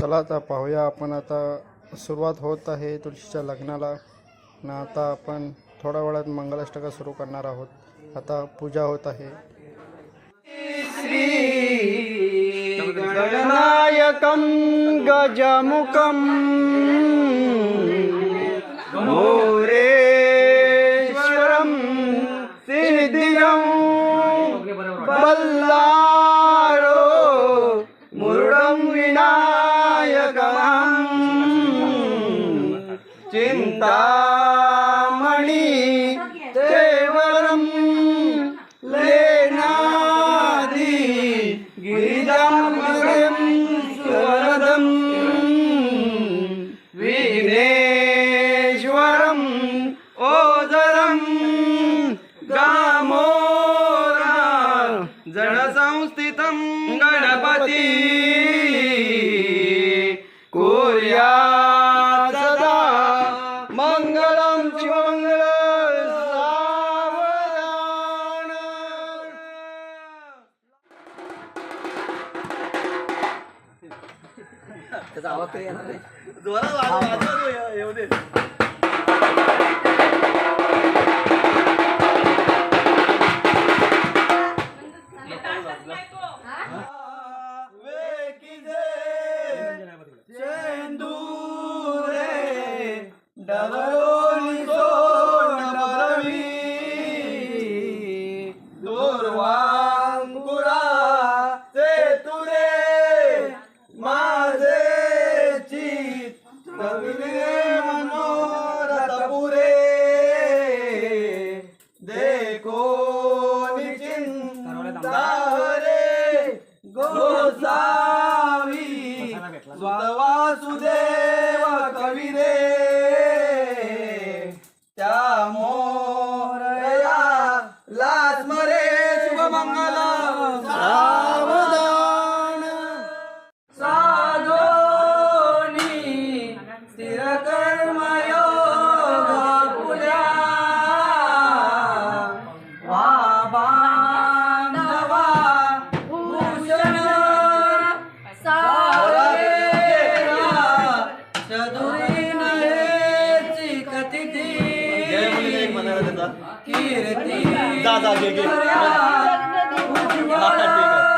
चला आता पाहूया आपण आता सुरुवात होत आहे तुळशीच्या लग्नाला. ना आता आपण थोड्या वेळात मंगलाष्टका सुरू करणार आहोत. आता पूजा होत आहे. गणनायकं गजमुखं चिन्तामणि केवलं लेनादि गिरिजामृगं स्वरदम् विघ्नेश्वरम् ओदरं गामोरा जडसंस्थितं गणपती। मङ्गलं शिवमङ्गल सावधान। डबरोली कीर्ति दादा जी के दादा जी